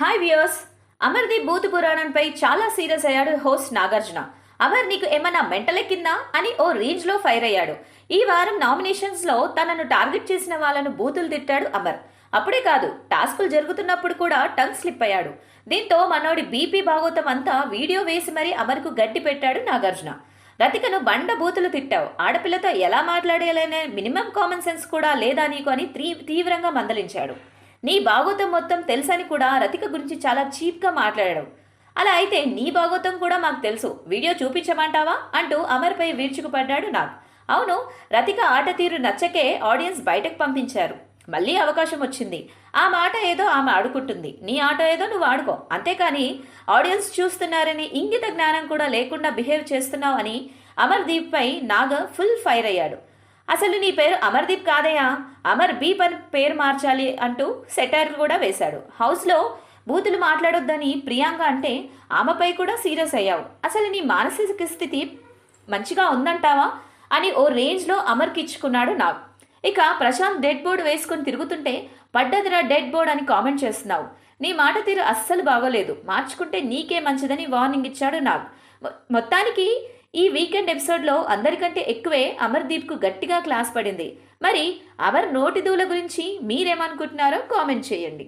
Hi viewers Amardeep భూత పురాణంపై చాలా serious అయ్యాడు హోస్ట్ నాగార్జున. అమర్ నీకు ఏమన్నా మెంటలెక్కిందా అని ఓ రేంజ్లో ఫైర్ అయ్యాడు. ఈ వారం నామినేషన్స్లో తనను టార్గెట్ చేసిన వాళ్ళను బూతులు తిట్టాడు అమర్. అప్పుడే కాదు టాస్కులు జరుగుతున్నప్పుడు కూడా టంగ్ స్లిప్ అయ్యాడు. దీంతో మనోడి బీపీ భాగోతం అంతా వీడియో వేసి మరీ అమర్కు గట్టి పెట్టాడు నాగార్జున. రతికను బండ బూతులు తిట్టావు. ఆడపిల్లతో ఎలా మాట్లాడేయాలనే మినిమం కామన్ సెన్స్ కూడా లేదా నీకు అని తీ- తీవ్రంగా మందలించాడు. నీ భాగోతం మొత్తం తెలుసని కూడా రతిక గురించి చాలా చీప్గా మాట్లాడాడు. అలా అయితే నీ భాగోతం కూడా మాకు తెలుసు. వీడియో చూపించమంటావా? అంటూ అమర్పై వీడ్చుకుపడ్డాడు నాగ్. అవును రతిక ఆట తీరు నచ్చకే ఆడియన్స్ బయటకు పంపించారు. మళ్ళీ అవకాశం వచ్చింది. ఆ మాట ఏదో ఆమె ఆడుకుంటుంది. నీ ఆట ఏదో నువ్వు ఆడుకో. అంతేకాని ఆడియన్స్ చూస్తున్నారని ఇంగిత జ్ఞానం కూడా లేకుండా బిహేవ్ చేస్తున్నావు అని అమర్దీప్ పై నాగ ఫుల్ ఫైర్ అయ్యాడు. అసలు నీ పేరు అమర్దీప్ కాదయా అమర్ బీప్ అని పేరు మార్చాలి అంటూ సెటైర్ కూడా వేశాడు. హౌస్లో బూతులు మాట్లాడొద్దని ప్రియాంక అంటే ఆమెపై కూడా సీరియస్ అయ్యావు. అసలు నీ మానసిక స్థితి మంచిగా ఉందంటావా? అని ఓ రేంజ్లో అమర్కి ఇచ్చుకున్నాడు నాగ్. ఇక ప్రశాంత్ డెడ్ బోర్డ్ వేసుకొని తిరుగుతుంటే పడ్డదిరా డెడ్ బోర్డ్ అని కామెంట్ చేస్తున్నావు. నీ మాట తీరు అస్సలు బాగోలేదు. మార్చుకుంటే నీకే మంచిదని వార్నింగ్ ఇచ్చాడు నాగ్. మొత్తానికి ఈ వీకెండ్ ఎపిసోడ్లో అందరికంటే ఎక్కువే అమర్దీప్కు గట్టిగా క్లాస్ పడింది. మరి అమర్ నోటి దూల గురించి మీరేమనుకుంటున్నారో కామెంట్ చేయండి.